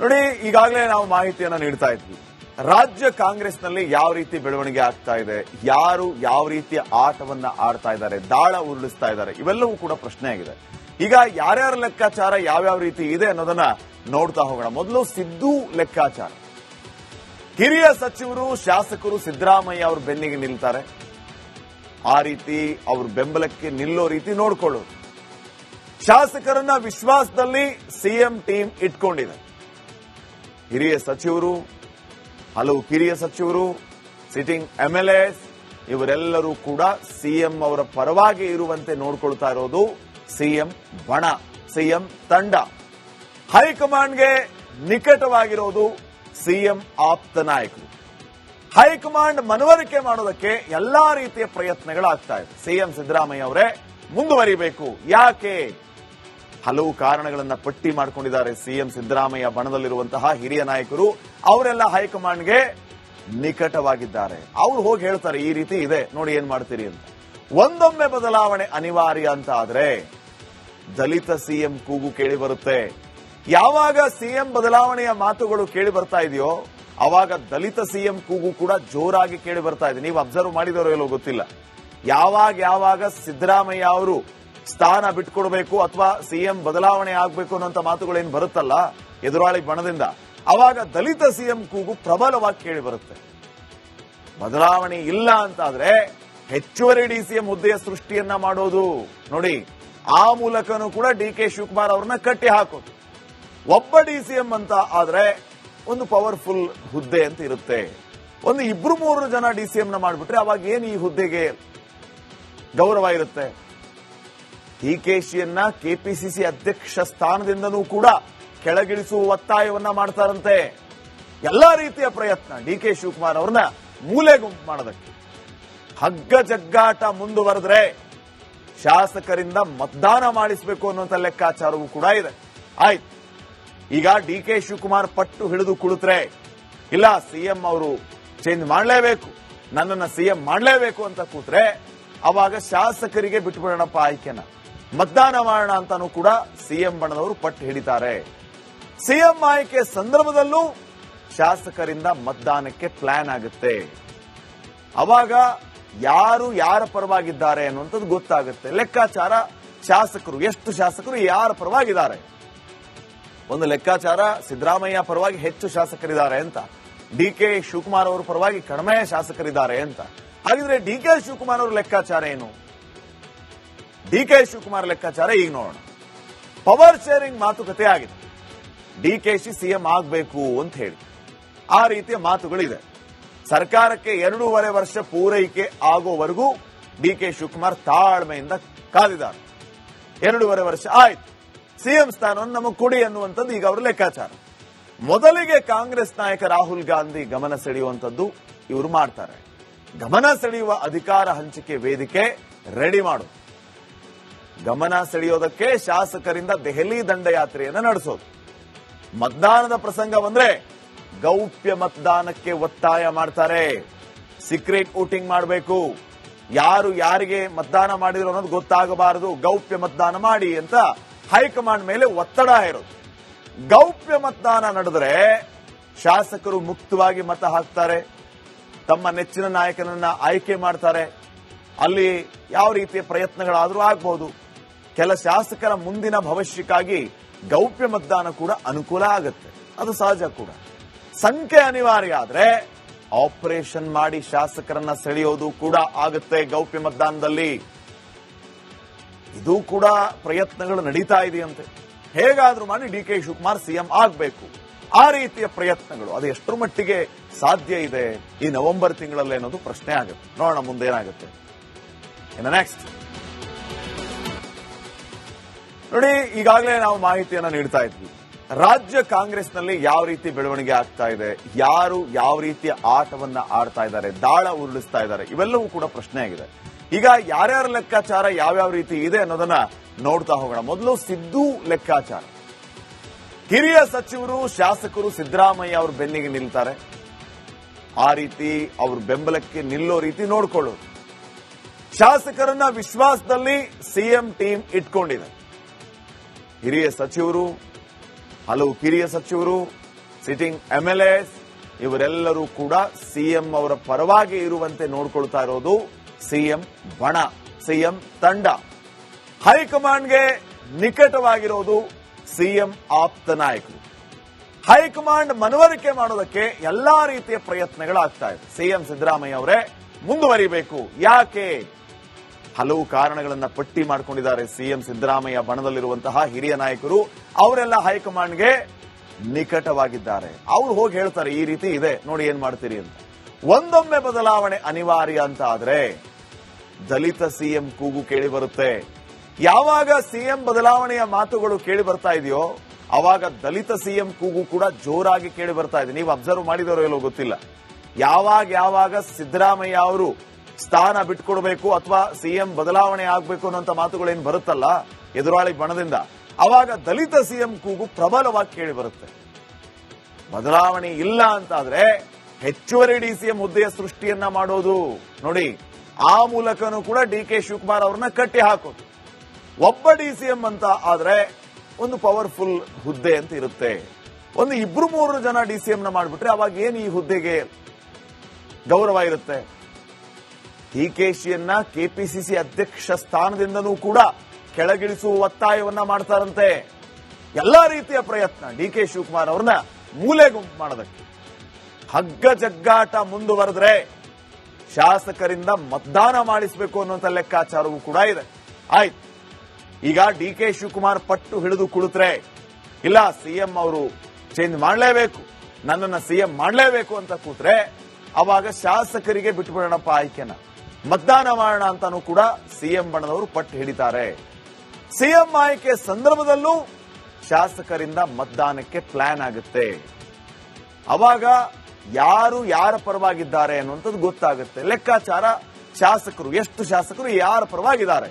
ನೋಡಿ, ಈಗಾಗಲೇ ನಾವು ಮಾಹಿತಿಯನ್ನ ನೀಡ್ತಾ ಇದ್ವಿ. ರಾಜ್ಯ ಕಾಂಗ್ರೆಸ್ನಲ್ಲಿ ಯಾವ ರೀತಿ ಬೆಳವಣಿಗೆ ಆಗ್ತಾ ಇದೆ, ಯಾರು ಯಾವ ರೀತಿಯ ಆಟವನ್ನ ಆಡ್ತಾ ಇದ್ದಾರೆ, ದಾಳ ಉರುಳಿಸ್ತಾ ಇದ್ದಾರೆ, ಇವೆಲ್ಲವೂ ಕೂಡ ಪ್ರಶ್ನೆ ಆಗಿದೆ ಈಗ ಯಾರ್ಯಾರ ಲೆಕ್ಕಾಚಾರ ಯಾವ್ಯಾವ ರೀತಿ ಇದೆ ಅನ್ನೋದನ್ನ ನೋಡ್ತಾ ಹೋಗೋಣ. ಮೊದಲು ಸಿದ್ದು ಲೆಕ್ಕಾಚಾರ. ಹಿರಿಯ ಸಚಿವರು, ಶಾಸಕರು ಸಿದ್ದರಾಮಯ್ಯ ಅವ್ರ ಬೆನ್ನಿಗೆ ನಿಲ್ತಾರೆ. ಆ ರೀತಿ ಅವ್ರ ಬೆಂಬಲಕ್ಕೆ ನಿಲ್ಲೋ ರೀತಿ ನೋಡ್ಕೊಳ್ಳೋದು. ಶಾಸಕರನ್ನ ವಿಶ್ವಾಸದಲ್ಲಿ ಸಿಎಂ ಟೀಮ್ ಇಟ್ಕೊಂಡಿದೆ. ಹಿರಿಯ ಸಚಿವರು, ಹಲವು ಕಿರಿಯ ಸಚಿವರು, ಸಿಟಿಂಗ್ ಎಂಎಲ್ಎಸ್ ಇವರೆಲ್ಲರೂ ಕೂಡ ಸಿಎಂ ಅವರ ಪರವಾಗಿ ಇರುವಂತೆ ನೋಡ್ಕೊಳ್ತಾ ಇರೋದು ಸಿಎಂ ಬಣ ಸಿಎಂ ತಂಡ. ಹೈಕಮಾಂಡ್ಗೆ ನಿಕಟವಾಗಿರೋದು ಸಿಎಂ ಆಪ್ತ ನಾಯಕರು. ಹೈಕಮಾಂಡ್ ಮನವರಿಕೆ ಮಾಡೋದಕ್ಕೆ ಎಲ್ಲಾ ರೀತಿಯ ಪ್ರಯತ್ನಗಳಾಗ್ತಾ ಇದೆ. ಸಿಎಂ ಸಿದ್ದರಾಮಯ್ಯ ಅವರೇ ಮುಂದುವರಿಬೇಕು. ಯಾಕೆ? ಹಲವು ಕಾರಣಗಳನ್ನ ಪಟ್ಟಿ ಮಾಡಿಕೊಂಡಿದ್ದಾರೆ ಸಿಎಂ ಸಿದ್ದರಾಮಯ್ಯ ಬಣದಲ್ಲಿರುವಂತಹ ಹಿರಿಯ ನಾಯಕರು. ಅವರೆಲ್ಲ ಹೈಕಮಾಂಡ್ಗೆ ನಿಕಟವಾಗಿದ್ದಾರೆ. ಅವ್ರು ಹೋಗಿ ಹೇಳ್ತಾರೆ, ಈ ರೀತಿ ಇದೆ, ನೋಡಿ ಏನ್ ಮಾಡ್ತೀರಿ ಅಂತ. ಒಂದೊಮ್ಮೆ ಬದಲಾವಣೆ ಅನಿವಾರ್ಯ ಅಂತ ಆದ್ರೆ ದಲಿತ ಸಿಎಂ ಕೂಗು ಕೇಳಿ ಬರುತ್ತೆ. ಯಾವಾಗ ಸಿಎಂ ಬದಲಾವಣೆಯ ಮಾತುಗಳು ಕೇಳಿ ಬರ್ತಾ ಇದೆಯೋ, ಅವಾಗ ದಲಿತ ಸಿಎಂ ಕೂಗು ಕೂಡ ಜೋರಾಗಿ ಕೇಳಿ ಬರ್ತಾ ಇದೆ. ನೀವು ಅಬ್ಸರ್ವ್ ಮಾಡಿದವರು ಎಲ್ಲೋ ಗೊತ್ತಿಲ್ಲ. ಯಾವಾಗ ಯಾವಾಗ ಸಿದ್ದರಾಮಯ್ಯ ಅವರು ಸ್ಥಾನ ಬಿಟ್ಕೊಡ್ಬೇಕು ಅಥವಾ ಸಿಎಂ ಬದಲಾವಣೆ ಆಗ್ಬೇಕು ಅನ್ನೋಂಥ ಮಾತುಗಳೇನು ಬರುತ್ತಲ್ಲ ಎದುರಾಳಿ ಬಣದಿಂದ? ಅವಾಗ ದಲಿತ ಸಿಎಂ ಕೂಗು ಪ್ರಬಲವಾಗಿ ಕೇಳಿ ಬರುತ್ತೆ. ಬದಲಾವಣೆ ಇಲ್ಲ ಅಂತಾದ್ರೆ ಹೆಚ್ಚುವರಿ ಡಿ ಸಿಎಂ ಹುದ್ದೆಯ ಸೃಷ್ಟಿಯನ್ನ ಮಾಡೋದು. ನೋಡಿ, ಆ ಮೂಲಕನೂ ಕೂಡ ಡಿ ಕೆ ಶಿವಕುಮಾರ್ ಅವ್ರನ್ನ ಕಟ್ಟಿ ಹಾಕೋದು. ಒಬ್ಬ ಡಿ ಸಿಎಂ ಅಂತ ಆದ್ರೆ ಒಂದು ಪವರ್ಫುಲ್ ಹುದ್ದೆ ಅಂತ ಇರುತ್ತೆ. ಒಂದು ಇಬ್ರು ಮೂರು ಜನ ಡಿಸಿಎಂ ನ ಮಾಡಿಬಿಟ್ರೆ ಅವಾಗ ಏನು ಈ ಹುದ್ದೆಗೆ ಗೌರವ ಇರುತ್ತೆ? ಡಿಕೆಶಿಯನ್ನ ಕೆಪಿಸಿಸಿ ಅಧ್ಯಕ್ಷ ಸ್ಥಾನದಿಂದನೂ ಕೂಡ ಕೆಳಗಿಳಿಸುವ ಒತ್ತಾಯವನ್ನ ಮಾಡ್ತಾರಂತೆ. ಎಲ್ಲಾ ರೀತಿಯ ಪ್ರಯತ್ನ ಡಿ ಕೆ ಶಿವಕುಮಾರ್ ಅವ್ರನ್ನ ಮೂಲೆ ಗುಂಪು ಮಾಡೋದಕ್ಕೆ. ಹಗ್ಗ ಜಗ್ಗಾಟ ಮುಂದುವರೆದ್ರೆ ಶಾಸಕರಿಂದ ಮತದಾನ ಮಾಡಿಸಬೇಕು ಅನ್ನುವಂಥ ಲೆಕ್ಕಾಚಾರವೂ ಕೂಡ ಇದೆ. ಆಯ್ತು. ಈಗ ಡಿ ಕೆ ಶಿವಕುಮಾರ್ ಪಟ್ಟು ಹಿಡಿದು ಕುಳಿತರೆ, ಇಲ್ಲ ಸಿಎಂ ಅವರು ಚೇಂಜ್ ಮಾಡಲೇಬೇಕು, ನನ್ನನ್ನ ಸಿಎಂ ಮಾಡಲೇಬೇಕು ಅಂತ ಕೂತ್ರೆ, ಅವಾಗ ಶಾಸಕರಿಗೆ ಬಿಟ್ಬಿಡೋಣಪ್ಪ ಆಯ್ಕೆನ. ಮತದಾನ ಮಾಡೋಣ ಅಂತಾನೂ ಕೂಡ ಸಿಎಂ ಬಣ್ಣದವರು ಪಟ್ಟು ಹಿಡಿತಾರೆ. ಸಿಎಂ ಆಯ್ಕೆ ಸಂದರ್ಭದಲ್ಲೂ ಶಾಸಕರಿಂದ ಮತದಾನಕ್ಕೆ ಪ್ಲಾನ್ ಆಗುತ್ತೆ. ಅವಾಗ ಯಾರು ಯಾರ ಪರವಾಗಿದ್ದಾರೆ ಅನ್ನುವಂಥದ್ದು ಗೊತ್ತಾಗುತ್ತೆ. ಲೆಕ್ಕಾಚಾರ ಶಾಸಕರು, ಎಷ್ಟು ಶಾಸಕರು ಯಾರ ಪರವಾಗಿದ್ದಾರೆ? ಒಂದು ಲೆಕ್ಕಾಚಾರ ಸಿದ್ದರಾಮಯ್ಯ ಪರವಾಗಿ ಹೆಚ್ಚು ಶಾಸಕರಿದ್ದಾರೆ ಅಂತ. ಡಿ ಕೆ ಶಿವಕುಮಾರ್ ಅವರ ಪರವಾಗಿ ಕಡಿಮೆ ಶಾಸಕರಿದ್ದಾರೆ ಅಂತ. ಹಾಗಿದ್ರೆ ಡಿ ಕೆ ಶಿವಕುಮಾರ್ ಅವರ ಲೆಕ್ಕಾಚಾರ ಏನು? ಡಿ ಕೆ ಶಿವಕುಮಾರ್ ಲೆಕ್ಕಾಚಾರ ಈಗ ನೋಡೋಣ. ಪವರ್ ಶೇರಿಂಗ್ ಮಾತುಕತೆ ಆಗಿದೆ. ಡಿ ಕೆ ಶಿ ಸಿಎಂ ಆಗಬೇಕು ಅಂತ ಹೇಳಿ. ಆ ರೀತಿಯ ಮಾತುಗಳಿದೆ. ಸರ್ಕಾರಕ್ಕೆ ಎರಡೂವರೆ ವರ್ಷ ಪೂರೈಕೆ ಆಗೋವರೆಗೂ ಡಿ ಕೆ ಶಿವಕುಮಾರ್ ತಾಳ್ಮೆಯಿಂದ ಕಾದಿದ್ದಾರೆ. ಎರಡೂವರೆ ವರ್ಷ ಆಯ್ತು. ಸಿಎಂ ಸ್ಥಾನವನ್ನು ನಮಗೆ ಕೊಡಿ ಅನ್ನುವಂಥದ್ದು ಈಗ ಅವರ ಲೆಕ್ಕಾಚಾರ. ಮೊದಲಿಗೆ ಕಾಂಗ್ರೆಸ್ ನಾಯಕ ರಾಹುಲ್ ಗಾಂಧಿ ಗಮನ ಸೆಳೆಯುವಂಥದ್ದು ಇವರು ಮಾಡ್ತಾರೆ. ಗಮನ ಸೆಳೆಯುವ ಅಧಿಕಾರ ಹಂಚಿಕೆ ವೇದಿಕೆ ರೆಡಿ ಮಾಡು. ಗಮನ ಸೆಳೆಯೋದಕ್ಕೆ ಶಾಸಕರಿಂದ ದೆಹಲಿ ದಂಡಯಾತ್ರೆಯನ್ನು ನಡೆಸೋದು. ಮತದಾನದ ಪ್ರಸಂಗ ಬಂದ್ರೆ ಗೌಪ್ಯ ಮತದಾನಕ್ಕೆ ಒತ್ತಾಯ ಮಾಡ್ತಾರೆ. ಸೀಕ್ರೆಟ್ ವೋಟಿಂಗ್ ಮಾಡಬೇಕು. ಯಾರು ಯಾರಿಗೆ ಮತದಾನ ಮಾಡಿದ್ರು ಅನ್ನೋದು ಗೊತ್ತಾಗಬಾರದು. ಗೌಪ್ಯ ಮತದಾನ ಮಾಡಿ ಅಂತ ಹೈಕಮಾಂಡ್ ಮೇಲೆ ಒತ್ತಡ ಇರೋದು ಗೌಪ್ಯ ಮತದಾನ ನಡೆದ್ರೆ ಶಾಸಕರು ಮುಕ್ತವಾಗಿ ಮತ ಹಾಕ್ತಾರೆ. ತಮ್ಮ ನೆಚ್ಚಿನ ನಾಯಕನನ್ನ ಆಯ್ಕೆ ಮಾಡ್ತಾರೆ. ಅಲ್ಲಿ ಯಾವ ರೀತಿಯ ಪ್ರಯತ್ನಗಳಾದರೂ ಆಗಬಹುದು ಕೆಲ ಶಾಸಕರ ಮುಂದಿನ ಭವಿಷ್ಯಕ್ಕಾಗಿ ಗೌಪ್ಯ ಮತದಾನ ಕೂಡ ಅನುಕೂಲ ಆಗುತ್ತೆ. ಅದು ಸಹಜ ಕೂಡ. ಸಂಖ್ಯೆ ಅನಿವಾರ್ಯ ಆದ್ರೆ ಆಪರೇಷನ್ ಮಾಡಿ ಶಾಸಕರನ್ನ ಸೆಳೆಯೋದು ಕೂಡ ಆಗುತ್ತೆ ಗೌಪ್ಯ ಮತದಾನದಲ್ಲಿ. ಇದು ಕೂಡ ಪ್ರಯತ್ನಗಳು ನಡೀತಾ ಇದೆಯಂತೆ. ಹೇಗಾದ್ರೂ ಮಾಡಿ ಡಿ ಕೆ ಶಿವಕುಮಾರ್ ಸಿಎಂ ಆಗಬೇಕು. ಆ ರೀತಿಯ ಪ್ರಯತ್ನಗಳು ಅದು ಎಷ್ಟರ ಮಟ್ಟಿಗೆ ಸಾಧ್ಯ ಇದೆ ಈ ನವೆಂಬರ್ ತಿಂಗಳಲ್ಲಿ ಅನ್ನೋದು ಪ್ರಶ್ನೆ ಆಗುತ್ತೆ. ನೋಡೋಣ ಮುಂದೇನಾಗುತ್ತೆ. ಇನ್ನು ನೆಕ್ಸ್ಟ್ ನೋಡಿ, ಈಗಾಗಲೇ ನಾವು ಮಾಹಿತಿಯನ್ನ ನೀಡ್ತಾ ಇದ್ವಿ. ರಾಜ್ಯ ಕಾಂಗ್ರೆಸ್ನಲ್ಲಿ ಯಾವ ರೀತಿ ಬೆಳವಣಿಗೆ ಆಗ್ತಾ ಇದೆ, ಯಾರು ಯಾವ ರೀತಿಯ ಆಟವನ್ನ ಆಡ್ತಾ ಇದ್ದಾರೆ, ದಾಳ ಉರುಳಿಸ್ತಾ ಇದ್ದಾರೆ, ಇವೆಲ್ಲವೂ ಕೂಡ ಪ್ರಶ್ನೆ ಆಗಿದೆ. ಈಗ ಯಾರ್ಯಾರ ಲೆಕ್ಕಾಚಾರ ಯಾವ್ಯಾವ ರೀತಿ ಇದೆ ಅನ್ನೋದನ್ನ ನೋಡ್ತಾ ಹೋಗೋಣ. ಮೊದಲು ಸಿದ್ದು ಲೆಕ್ಕಾಚಾರ. ಹಿರಿಯ ಸಚಿವರು, ಶಾಸಕರು ಸಿದ್ದರಾಮಯ್ಯ ಅವ್ರ ಬೆನ್ನಿಗೆ ನಿಲ್ತಾರೆ. ಆ ರೀತಿ ಅವ್ರ ಬೆಂಬಲಕ್ಕೆ ನಿಲ್ಲೋ ರೀತಿ ನೋಡ್ಕೊಳ್ಳೋದು. ಶಾಸಕರನ್ನ ವಿಶ್ವಾಸದಲ್ಲಿ ಸಿಎಂ ಟೀಮ್ ಇಟ್ಕೊಂಡಿದೆ. ಹಿರಿಯ ಸಚಿವರು, ಹಲವು ಕಿರಿಯ ಸಚಿವರು, ಸಿಟಿಂಗ್ ಎಂಎಲ್ಎಸ್ ಎಲ್ ಎಸ್ ಇವರೆಲ್ಲರೂ ಕೂಡ ಸಿಎಂ ಅವರ ಪರವಾಗಿ ಇರುವಂತೆ ನೋಡ್ಕೊಳ್ತಾ ಇರೋದು ಸಿಎಂ ಬಣ ಸಿಎಂ ತಂಡ. ಹೈಕಮಾಂಡ್ಗೆ ನಿಕಟವಾಗಿರೋದು ಸಿಎಂ ಆಪ್ತ ನಾಯಕರು. ಹೈಕಮಾಂಡ್ ಮನವರಿಕೆ ಮಾಡೋದಕ್ಕೆ ಎಲ್ಲಾ ರೀತಿಯ ಪ್ರಯತ್ನಗಳಾಗ್ತಾ ಇದೆ. ಸಿಎಂ ಸಿದ್ದರಾಮಯ್ಯ ಅವರೇ, ಮುಂದುವರಿಬೇಕು. ಯಾಕೆ? ಹಲವು ಕಾರಣಗಳನ್ನ ಪಟ್ಟಿ ಮಾಡಿಕೊಂಡಿದ್ದಾರೆ ಸಿಎಂ ಸಿದ್ದರಾಮಯ್ಯ ಬಣದಲ್ಲಿರುವಂತಹ ಹಿರಿಯ ನಾಯಕರು. ಅವರೆಲ್ಲ ಹೈಕಮಾಂಡ್ಗೆ ನಿಕಟವಾಗಿದ್ದಾರೆ. ಅವ್ರು ಹೋಗಿ ಹೇಳ್ತಾರೆ, ಈ ರೀತಿ ಇದೆ, ನೋಡಿ ಏನ್ ಮಾಡ್ತೀರಿ ಅಂತ. ಒಂದೊಮ್ಮೆ ಬದಲಾವಣೆ ಅನಿವಾರ್ಯ ಅಂತ ಆದ್ರೆ ದಲಿತ ಸಿಎಂ ಕೂಗು ಕೇಳಿ ಬರುತ್ತೆ. ಯಾವಾಗ ಸಿಎಂ ಬದಲಾವಣೆಯ ಮಾತುಗಳು ಕೇಳಿ ಬರ್ತಾ ಇದೆಯೋ, ಅವಾಗ ದಲಿತ ಸಿಎಂ ಕೂಗು ಕೂಡ ಜೋರಾಗಿ ಕೇಳಿ ಬರ್ತಾ ಇದೆ. ನೀವು ಅಬ್ಸರ್ವ್ ಮಾಡಿದವರು ಎಲ್ಲೋ ಗೊತ್ತಿಲ್ಲ. ಯಾವಾಗ ಯಾವಾಗ ಸಿದ್ದರಾಮಯ್ಯ ಅವರು ಸ್ಥಾನ ಬಿಟ್ಕೊಡ್ಬೇಕು ಅಥವಾ ಸಿಎಂ ಬದಲಾವಣೆ ಆಗಬೇಕು ಅನ್ನೋಂತ ಮಾತುಗಳೇನು ಬರುತ್ತಲ್ಲ ಎದುರಾಳಿ ಬಣದಿಂದ? ಅವಾಗ ದಲಿತ ಸಿಎಂ ಕೂಗು ಪ್ರಬಲವಾಗಿ ಕೇಳಿ ಬರುತ್ತೆ. ಬದಲಾವಣೆ ಇಲ್ಲ ಅಂತಾದ್ರೆ ಹೆಚ್ಚುವರಿ ಡಿ ಸಿಎಂ ಹುದ್ದೆಯ ಸೃಷ್ಟಿಯನ್ನ ಮಾಡೋದು. ನೋಡಿ, ಆ ಮೂಲಕನೂ ಕೂಡ ಡಿ ಕೆ ಶಿವಕುಮಾರ್ ಅವ್ರನ್ನ ಕಟ್ಟಿ ಹಾಕೋದು. ಒಬ್ಬ ಡಿ ಸಿಎಂ ಅಂತ ಆದ್ರೆ ಒಂದು ಪವರ್ಫುಲ್ ಹುದ್ದೆ ಅಂತ ಇರುತ್ತೆ. ಒಂದು ಇಬ್ರು ಮೂರು ಜನ ಡಿಸಿಎಂ ನ ಮಾಡಿಬಿಟ್ರೆ ಅವಾಗ ಏನು ಈ ಹುದ್ದೆಗೆ ಗೌರವ ಇರುತ್ತೆ? ಡಿಕೆಶಿಯನ್ನ ಕೆಪಿಸಿಸಿ ಅಧ್ಯಕ್ಷ ಸ್ಥಾನದಿಂದನೂ ಕೂಡ ಕೆಳಗಿಳಿಸುವ ಒತ್ತಾಯವನ್ನ ಮಾಡ್ತಾರಂತೆ. ಎಲ್ಲಾ ರೀತಿಯ ಪ್ರಯತ್ನ ಡಿ ಕೆ ಶಿವಕುಮಾರ್ ಅವ್ರನ್ನ ಮೂಲೆ ಗುಂಪು ಮಾಡೋದಕ್ಕೆ. ಹಗ್ಗ ಜಗ್ಗಾಟ ಮುಂದುವರೆದ್ರೆ ಶಾಸಕರಿಂದ ಮತದಾನ ಮಾಡಿಸಬೇಕು ಅನ್ನುವಂಥ ಲೆಕ್ಕಾಚಾರವೂ ಕೂಡ ಇದೆ. ಆಯ್ತು. ಈಗ ಡಿ ಕೆ ಶಿವಕುಮಾರ್ ಪಟ್ಟು ಹಿಡಿದು ಕುಳಿತರೆ, ಇಲ್ಲ, ಸಿಎಂ ಅವರು ಚೇಂಜ್ ಮಾಡಲೇಬೇಕು, ನನ್ನನ್ನ ಸಿಎಂ ಮಾಡಲೇಬೇಕು ಅಂತ ಕೂತ್ರೆ, ಅವಾಗ ಶಾಸಕರಿಗೆ ಬಿಟ್ಬಿಡೋಣಪ್ಪ ಆಯ್ಕೆನ. ಮತದಾನ ಮಾಡೋಣ ಅಂತಾನೂ ಕೂಡ ಸಿಎಂ ಬಣ್ಣದವರು ಪಟ್ಟು ಹಿಡಿತಾರೆ. ಸಿಎಂ ಆಯ್ಕೆ ಸಂದರ್ಭದಲ್ಲೂ ಶಾಸಕರಿಂದ ಮತದಾನಕ್ಕೆ ಪ್ಲಾನ್ ಆಗುತ್ತೆ. ಅವಾಗ ಯಾರು ಯಾರ ಪರವಾಗಿದ್ದಾರೆ ಅನ್ನುವಂಥದ್ದು ಗೊತ್ತಾಗುತ್ತೆ. ಲೆಕ್ಕಾಚಾರ ಶಾಸಕರು, ಎಷ್ಟು ಶಾಸಕರು, ಯಾರ ಪರವಾಗಿದ್ದಾರೆ?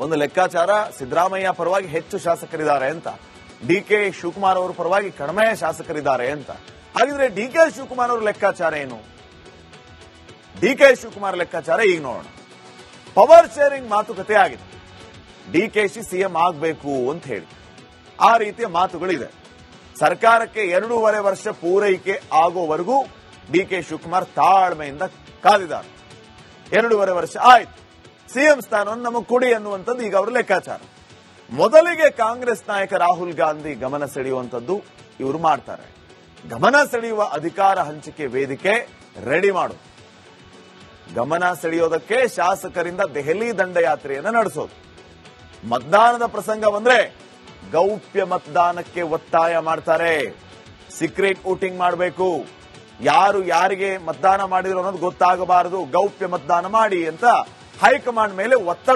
ಒಂದು ಲೆಕ್ಕಾಚಾರ, ಸಿದ್ದರಾಮಯ್ಯ ಪರವಾಗಿ ಹೆಚ್ಚು ಶಾಸಕರಿದ್ದಾರೆ ಅಂತ. ಡಿ ಕೆ ಶಿವಕುಮಾರ್ ಅವರ ಪರವಾಗಿ ಕಡಿಮೆ ಶಾಸಕರಿದ್ದಾರೆ ಅಂತ. ಹಾಗಿದ್ರೆ ಡಿ ಕೆ ಶಿವಕುಮಾರ್ ಅವರ ಲೆಕ್ಕಾಚಾರ ಏನು? ಡಿ ಕೆ ಶಿವಕುಮಾರ್ ಲೆಕ್ಕಾಚಾರ ಈಗ ನೋಡೋಣ. ಪವರ್ ಶೇರಿಂಗ್ ಮಾತುಕತೆ ಆಗಿದೆ. ಡಿ ಕೆ ಶಿ ಸಿಎಂ ಆಗಬೇಕು ಅಂತ ಹೇಳಿ. ಆ ರೀತಿಯ ಮಾತುಗಳಿದೆ. ಸರ್ಕಾರಕ್ಕೆ ಎರಡೂವರೆ ವರ್ಷ ಪೂರೈಕೆ ಆಗೋವರೆಗೂ ಡಿ ಕೆ ಶಿವಕುಮಾರ್ ತಾಳ್ಮೆಯಿಂದ ಕಾದಿದ್ದಾರೆ. ಎರಡೂವರೆ ವರ್ಷ ಆಯ್ತು. ಸಿಎಂ ಸ್ಥಾನವನ್ನು ನಮಗೆ ಕೊಡಿ ಅನ್ನುವಂಥದ್ದು ಈಗ ಅವರ ಲೆಕ್ಕಾಚಾರ. ಮೊದಲಿಗೆ ಕಾಂಗ್ರೆಸ್ ನಾಯಕ ರಾಹುಲ್ ಗಾಂಧಿ ಗಮನ ಸೆಳೆಯುವಂಥದ್ದು ಇವರು ಮಾಡ್ತಾರೆ. ಗಮನ ಸೆಳೆಯುವ ಅಧಿಕಾರ ಹಂಚಿಕೆ ವೇದಿಕೆ ರೆಡಿ ಮಾಡು. ಗಮನ ಸೆಳೆಯೋದಕ್ಕೆ ಶಾಸಕರಿಂದ ದೆಹಲಿ ದಂಡಯಾತ್ರೆಯನ್ನು ನಡೆಸೋದು. ಮತದಾನದ ಪ್ರಸಂಗ ಬಂದ್ರೆ ಗೌಪ್ಯ ಮತದಾನಕ್ಕೆ ಒತ್ತಾಯ ಮಾಡ್ತಾರೆ. ಸೀಕ್ರೆಟ್ ವೋಟಿಂಗ್ ಮಾಡಬೇಕು. ಯಾರು ಯಾರಿಗೆ ಮತದಾನ ಮಾಡಿದ್ರು ಅನ್ನೋದು ಗೊತ್ತಾಗಬಾರದು. ಗೌಪ್ಯ ಮತದಾನ ಮಾಡಿ ಅಂತ ಹೈಕಮಾಂಡ್ ಮೇಲೆ ಒತ್ತಡ